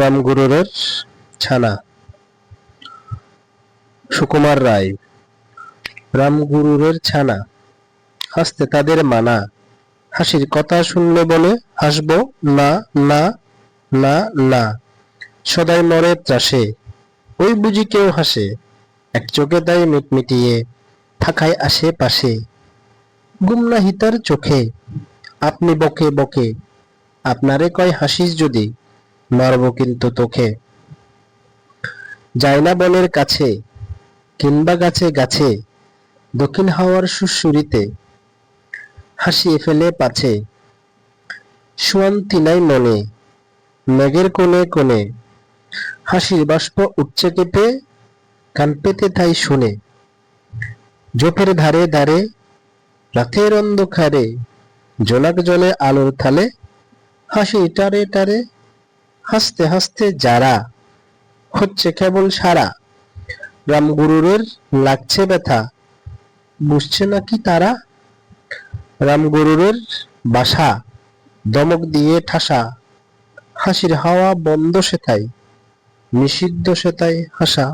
রামগুরুরের ছানা। সুকুমার রায়, রামগুরুরের ছানা। হাসতে তাদের মানা। হাসির কথা শুনলে বলে, হাসবো না না না না। সদাই মরে ত্রাসে, ওই বুঝি কেউ হাসে। এক চোখে তাই মিটমিটিয়ে থাকায় আশেপাশে গুমনা হিতার চোখে, আপনি বকে বকে। আপনারে কয় হাসিস যদি মারব কিন্তু তোকে। যায় না বনের কাছে কিংবা গাছে গাছে, দক্ষিণ হাওয়ার সুরসুরিতে হাসিয়ে ফেলে পাছে। শান্তি নাই মনে, মেঘের কোণে কোণে হাসির বাষ্প উঠছে কেঁপে কান পেতে তাই শুনে। জোপের ধারে ধারে, রাতের অন্ধকারে, জোনাক জলে আলোর থালে হাসি টারে টারে হাসতে হাসতে যারা হচ্ছে কেবল সারা। রামগুরুরের লাগছে ব্যথা। বুঝছে না কি তারা? রামগুরুরের বাসা দমক দিয়ে ঠাসা। হাসির হাওয়া বন্ধ সেথায়, নিষিদ্ধ সেথায় হাসা।